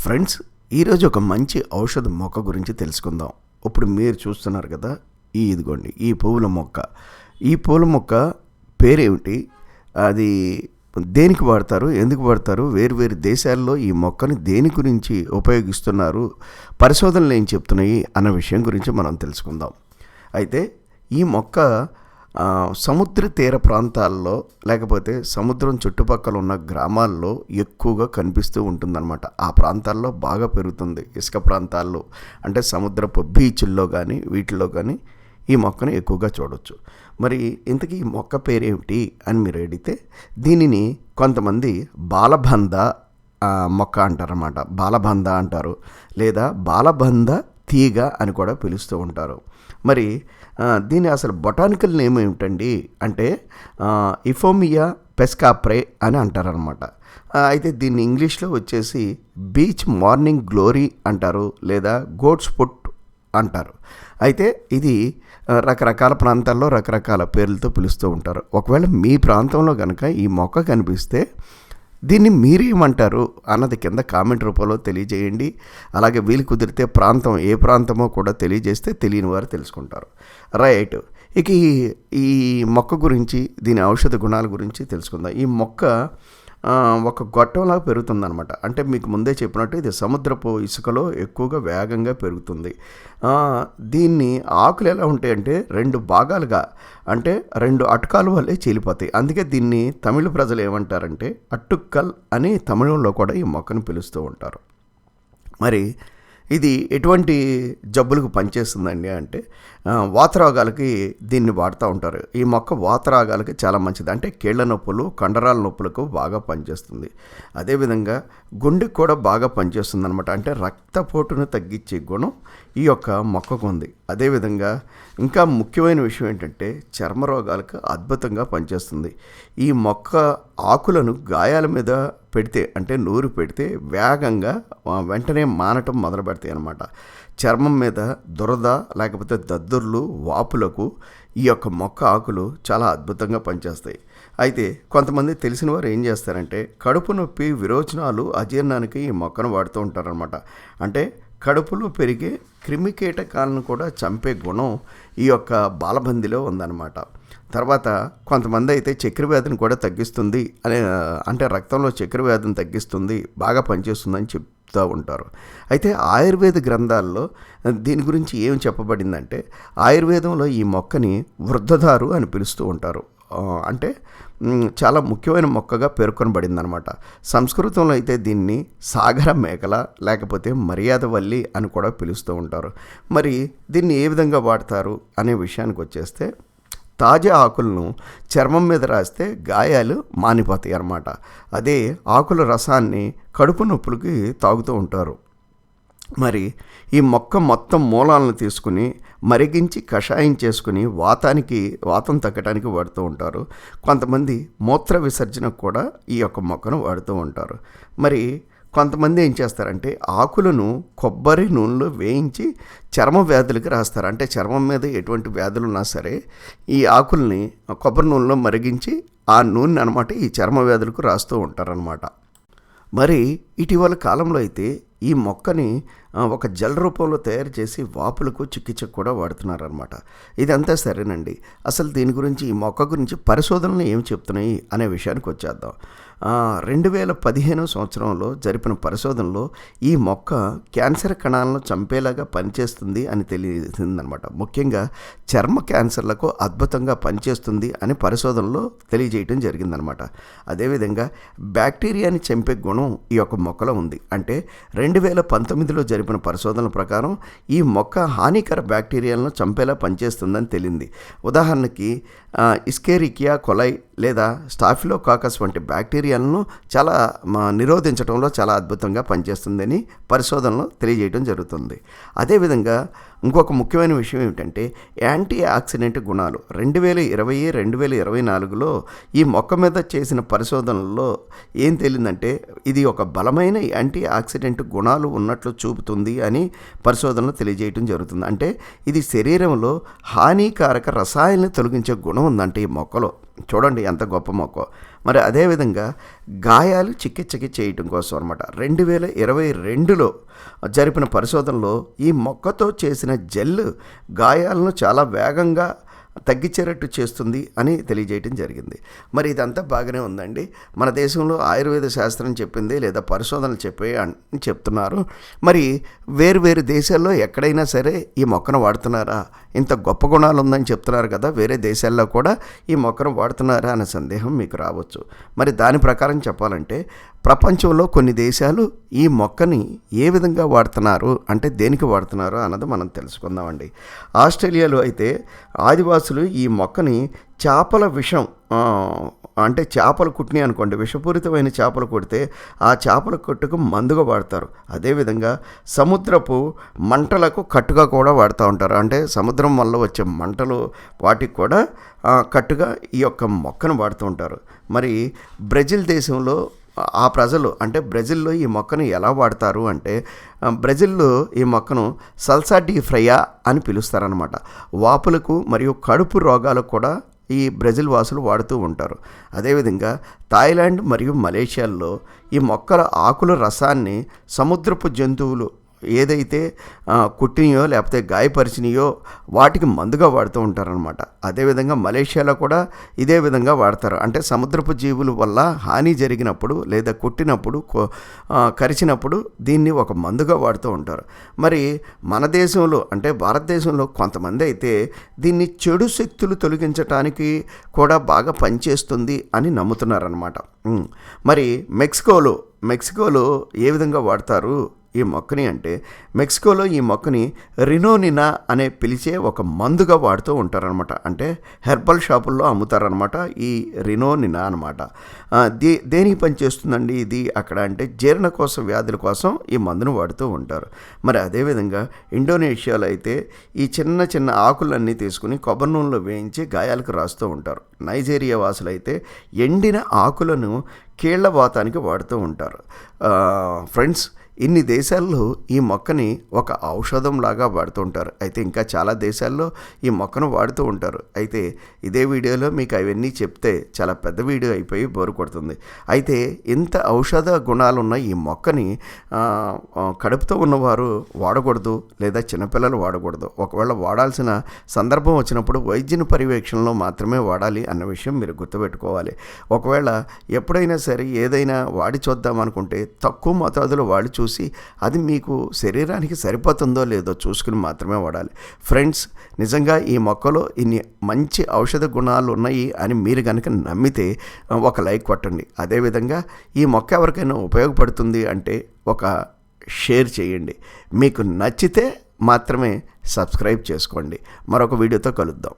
Friends ఈరోజు ఒక మంచి ఔషధ మొక్క గురించి తెలుసుకుందాం. ఇప్పుడు మీరు చూస్తున్నారు కదా ఈ ఇదిగోండి ఈ పువ్వుల మొక్క. ఈ పూల మొక్క పేరేమిటి? అది దేనికి వాడతారు? ఎందుకు వాడతారు? వేరు వేరు దేశాల్లో ఈ మొక్కని దేని గురించి ఉపయోగిస్తున్నారు? పరిశోధనలు ఏం చెప్తున్నాయి? అన్న విషయం గురించి మనం తెలుసుకుందాం. అయితే ఈ మొక్క సముద్ర తీర ప్రాంతాల్లో లేకపోతే సముద్రం చుట్టుపక్కల ఉన్న గ్రామాల్లో ఎక్కువగా కనిపిస్తూ ఉంటుందన్నమాట. ఆ ప్రాంతాల్లో బాగా పెరుగుతుంది. ఇసుక ప్రాంతాల్లో అంటే సముద్రపు బీచ్ల్లో కానీ వీటిల్లో కానీ ఈ మొక్కను ఎక్కువగా చూడవచ్చు మరి ఇంతకీ ఈ మొక్క పేరేమిటి అని మీరు అడిగితే దీనిని కొంతమంది బాలబంద మొక్క అంటారన్నమాట. బాలబంద అంటారు లేదా బాలబంద తీగ అని కూడా పిలుస్తూ ఉంటారు. మరి దీని అసలు బొటానికల్ నేమ్ ఏమిటండి? అంటే ఇఫోమియా పెస్కాప్రే అని అంటారనమాట అయితే దీన్ని ఇంగ్లీష్లో వచ్చేసి బీచ్ మార్నింగ్ గ్లోరీ అంటారు లేదా గోడ్స్ పుట్ అంటారు. అయితే ఇది రకరకాల ప్రాంతాల్లో రకరకాల పేర్లతో పిలుస్తూ ఉంటారు. ఒకవేళ మీ ప్రాంతంలో కనుక ఈ మొక్క కనిపిస్తే దీన్ని మీరేమంటారు అన్నది కింద కామెంట్ రూపంలో తెలియజేయండి. అలాగే వీలు కుదిరితే ప్రాంతం ఏ ప్రాంతమో కూడా తెలియజేస్తే తెలియని వారు తెలుసుకుంటారు. రైట్. ఇక ఈ మొక్క గురించి దీని ఔషధ గుణాల గురించి తెలుసుకుందాం. ఈ మొక్క ఒక గొట్టంలాగా పెరుగుతుందనమాట అంటే మీకు ముందే చెప్పినట్టు ఇది సముద్రపు ఇసుకలో ఎక్కువగా వేగంగా పెరుగుతుంది. దీన్ని ఆకులు ఎలా ఉంటాయంటే రెండు భాగాలుగా అంటే రెండు అటుకాలు వల్లే చీలిపోతాయి. అందుకే దీన్ని తమిళ ప్రజలు ఏమంటారంటే అట్టుక్కల్ అని తమిళంలో కూడా ఈ మొక్కను పిలుస్తూ ఉంటారు. మరి ఇది ఎటువంటి జబ్బులకు పనిచేస్తుందండి అంటే వాతరాగాలకి దీన్ని వాడుతూ ఉంటారు. ఈ మొక్క వాతరాగాలకి చాలా మంచిది. అంటే కీళ్ళ నొప్పులు కండరాల నొప్పులకు బాగా పనిచేస్తుంది. అదేవిధంగా గుండెకు కూడా బాగా పనిచేస్తుంది అనమాట అంటే రక్తపోటును తగ్గించే గుణం ఈ యొక్క మొక్కకు ఉంది. అదేవిధంగా ఇంకా ముఖ్యమైన విషయం ఏంటంటే చర్మ రోగాలకు అద్భుతంగా పనిచేస్తుంది. ఈ మొక్క ఆకులను గాయాల మీద పెడితే అంటే నూరు పెడితే వేగంగా వెంటనే మానటం మొదలు పెడతాయి అన్నమాట. చర్మం మీద దురద లేకపోతే దద్దుర్లు వాపులకు ఈ యొక్క మొక్క ఆకులు చాలా అద్భుతంగా పనిచేస్తాయి. అయితే కొంతమంది తెలిసిన వారు ఏం చేస్తారంటే కడుపు నొప్పి విరోచనాలు అజీర్ణానికి ఈ మొక్కను వాడుతూ ఉంటారనమాట అంటే కడుపులో పెరిగే క్రిమి కీటకాలను కూడా చంపే గుణం ఈ యొక్క బాలబందిలో ఉందన్నమాట. తర్వాత కొంతమంది అయితే చక్కెర వ్యాధిని కూడా తగ్గిస్తుంది అనే అంటే రక్తంలో చక్కెర వ్యాధిని తగ్గిస్తుంది బాగా పనిచేస్తుందని చెప్తూ ఉంటారు. అయితే ఆయుర్వేద గ్రంథాల్లో దీని గురించి ఏం చెప్పబడిందంటే ఆయుర్వేదంలో ఈ మొక్కని వృద్ధదారు అని పిలుస్తూ ఉంటారు. అంటే చాలా ముఖ్యమైన మొక్కగా పేర్కొనబడింది అనమాట సంస్కృతంలో అయితే దీన్ని సాగర మేకల లేకపోతే మర్యాద వల్లి అని కూడా పిలుస్తూ ఉంటారు. మరి దీన్ని ఏ విధంగా వాడతారు అనే విషయానికి వచ్చేస్తే తాజా ఆకులను చర్మం మీద రాస్తే గాయాలు మానిపోతాయి అన్నమాట అదే ఆకుల రసాన్ని కడుపు నొప్పులకి తాగుతూ ఉంటారు. మరి ఈ మొక్క మొత్తం మూలాలను తీసుకుని మరిగించి కషాయం చేసుకుని వాతానికి వాతం తగ్గడానికి వాడుతూ ఉంటారు. కొంతమంది మూత్ర విసర్జనకు కూడా ఈ యొక్క మొక్కను వాడుతూ ఉంటారు. మరి కొంతమంది ఏం చేస్తారంటే ఆకులను కొబ్బరి నూనెలో వేయించి చర్మ వ్యాధులకి రాస్తారు. అంటే చర్మం మీద ఎటువంటి వ్యాధులు ఉన్నా సరే ఈ ఆకుల్ని కొబ్బరి నూనెలో మరిగించి ఆ నూనె అనమాట ఈ చర్మ వ్యాధులకు రాస్తూ ఉంటారనమాట మరి ఇటీవల కాలంలో అయితే ఈ మొక్కని ఒక జల రూపంలో తయారు చేసి వాపులకు చికిత్సకు కూడా వాడుతున్నారనమాట ఇదంతా సరేనండి. అసలు దీని గురించి ఈ మొక్క గురించి పరిశోధనలు ఏం చెప్తున్నాయి అనే విషయానికి వచ్చేద్దాం. రెండు వేల పదిహేను సంవత్సరంలో జరిపిన పరిశోధనలో ఈ మొక్క క్యాన్సర్ కణాలను చంపేలాగా పనిచేస్తుంది అని తెలియజేసిందనమాట ముఖ్యంగా చర్మ క్యాన్సర్లకు అద్భుతంగా పనిచేస్తుంది అని పరిశోధనలో తెలియజేయడం జరిగిందనమాట అదేవిధంగా బ్యాక్టీరియాని చంపే గుణం ఈ యొక్క మొక్కలో ఉంది. అంటే రెండు రెండు వేల పంతొమ్మిదిలో జరిపిన పరిశోధనల ప్రకారం ఈ మొక్క హానికర బ్యాక్టీరియాలను చంపేలా పనిచేస్తుందని తెలియంది ఉదాహరణకి ఇస్కేరికియా కొలై లేదా స్టాఫిలోకాకస్ వంటి బ్యాక్టీరియాలను చాలా మా, నిరోధించడంలో చాలా అద్భుతంగా పనిచేస్తుందని పరిశోధనలో తెలియజేయడం జరుగుతుంది. అదేవిధంగా ఇంకొక ముఖ్యమైన విషయం ఏమిటంటే యాంటీ ఆక్సిడెంట్ గుణాలు రెండు వేల ఇరవై రెండు వేల ఇరవై నాలుగులో ఈ మొక్క మీద చేసిన పరిశోధనల్లో ఏం తేలిందంటే ఇది ఒక బలమైన యాంటీ ఆక్సిడెంట్ గుణాలు ఉన్నట్లు చూపుతుంది అని పరిశోధనలు తెలియజేయడం జరుగుతుంది. అంటే ఇది శరీరంలో హానికారక రసాయనాలను తొలగించే గుణం గుణం ఉందంటే ఈ మొక్కలో. చూడండి ఎంత గొప్ప మొక్క. మరి అదేవిధంగా గాయాలు చికిత్సకి చేయటం కోసం అనమాట రెండు వేల ఇరవై రెండులో జరిపిన పరిశోధనలో ఈ మొక్కతో చేసిన జెల్ గాయాలను చాలా వేగంగా తగ్గించేటట్టు చేస్తుంది అని తెలియజేయటం జరిగింది. మరి ఇదంతా బాగానే ఉందండి. మన దేశంలో ఆయుర్వేద శాస్త్రం చెప్పింది లేదా పరిశోధనలు చెప్పే అని చెప్తున్నారు. మరి వేరు వేరు దేశాల్లో ఎక్కడైనా సరే ఈ మొక్కను వాడుతున్నారా? ఇంత గొప్ప గుణాలు ఉందని చెప్తున్నారు కదా వేరే దేశాల్లో కూడా ఈ మొక్కను వాడుతున్నారా అనే సందేహం మీకు రావచ్చు. మరి దాని ప్రకారం చెప్పాలంటే ప్రపంచంలో కొన్ని దేశాలు ఈ మొక్కని ఏ విధంగా వాడుతున్నారు అంటే దేనికి వాడుతున్నారు అన్నది మనం తెలుసుకుందామండి. ఆస్ట్రేలియాలో అయితే ఆదివాసులు ఈ మొక్కని చేపల విషం అంటే చేపలు కుట్టినాయి అనుకోండి విషపూరితమైన చేపలు కొడితే ఆ చేపల కొట్టుకు మందుగా వాడతారు. అదేవిధంగా సముద్రపు మంటలకు కట్టుగా కూడా వాడుతూ ఉంటారు. అంటే సముద్రం వల్ల వచ్చే మంటలు వాటికి కూడా కట్టుగా ఈ యొక్క మొక్కను వాడుతూ ఉంటారు. మరి బ్రెజిల్ దేశంలో ఆ ప్రజలు అంటే బ్రెజిల్లో ఈ మొక్కను ఎలా వాడతారు అంటే బ్రెజిల్లో ఈ మొక్కను సల్సాడి ఫ్రయా అని పిలుస్తారనమాట వాపులకు మరియు కడుపు రోగాలకు కూడా ఈ బ్రెజిల్ వాసులు వాడుతూ ఉంటారు. అదేవిధంగా థాయిలాండ్ మరియు మలేషియాల్లో ఈ మొక్కల ఆకుల రసాన్ని సముద్రపు జంతువులు ఏదైతే కుట్టినయో లేకపోతే గాయపరిచినయో వాటికి మందుగా వాడుతూ ఉంటారనమాట అదేవిధంగా మలేషియాలో కూడా ఇదే విధంగా వాడతారు. అంటే సముద్రపు జీవుల వల్ల హాని జరిగినప్పుడు లేదా కుట్టినప్పుడు కరిచినప్పుడు దీన్ని ఒక మందుగా వాడుతూ ఉంటారు. మరి మన దేశంలో అంటే భారతదేశంలో కొంతమంది అయితే దీన్ని చెడు శక్తులు తొలగించటానికి కూడా బాగా పనిచేస్తుంది అని నమ్ముతున్నారనమాట మరి మెక్సికోలో మెక్సికోలో ఏ విధంగా వాడతారు? ఈ మొక్కని అంటే మెక్సికోలో ఈ మొక్కని రినోనినా అనే పిలిచే ఒక మందుగా వాడుతూ ఉంటారనమాట అంటే హెర్బల్ షాపుల్లో అమ్ముతారనమాట ఈ రినోనినా అనమాట దే దేనికి పనిచేస్తుందండి ఇది? అక్కడ అంటే జీర్ణకోశ వ్యాధుల కోసం ఈ మందును వాడుతూ ఉంటారు. మరి అదేవిధంగా ఇండోనేషియాలో అయితే ఈ చిన్న చిన్న ఆకులన్నీ తీసుకుని కొబ్బరి నూనెలో వేయించి గాయాలకు రాస్తూ ఉంటారు. నైజీరియా వాసులు అయితే ఎండిన ఆకులను కీళ్ళ వాతానికి వాడుతూ ఉంటారు. ఫ్రెండ్స్ ఇన్ని దేశాల్లో ఈ మొక్కని ఒక ఔషధం లాగా వాడుతూ ఉంటారు అయితే ఇంకా చాలా దేశాల్లో ఈ మొక్కను వాడుతూ ఉంటారు. అయితే ఇదే వీడియోలో మీకు అవన్నీ చెప్తే చాలా పెద్ద వీడియో అయిపోయి బోరు కొడుతుంది. అయితే ఇంత ఔషధ గుణాలున్న ఈ మొక్కని కడుపుతో ఉన్నవారు వాడకూడదు లేదా చిన్నపిల్లలు వాడకూడదు. ఒకవేళ వాడాల్సిన సందర్భం వచ్చినప్పుడు వైద్యుని పర్యవేక్షణలో మాత్రమే వాడాలి అన్న విషయం మీరు గుర్తుపెట్టుకోవాలి. ఒకవేళ ఎప్పుడైనా సరే ఏదైనా వాడి చూద్దాం అనుకుంటే తక్కువ మోతాదులో వాడి చూసి చూసి అది మీకు శరీరానికి సరిపోతుందో లేదో చూసుకుని మాత్రమే వాడాలి. ఫ్రెండ్స్ నిజంగా ఈ మొక్కలో ఇన్ని మంచి ఔషధ గుణాలు ఉన్నాయి అని మీరు కనుక నమ్మితే ఒక లైక్ కొట్టండి. అదేవిధంగా ఈ మొక్క ఎవరికైనా ఉపయోగపడుతుంది అంటే ఒక షేర్ చేయండి. మీకు నచ్చితే మాత్రమే సబ్స్క్రైబ్ చేసుకోండి. మరొక వీడియోతో కలుద్దాం.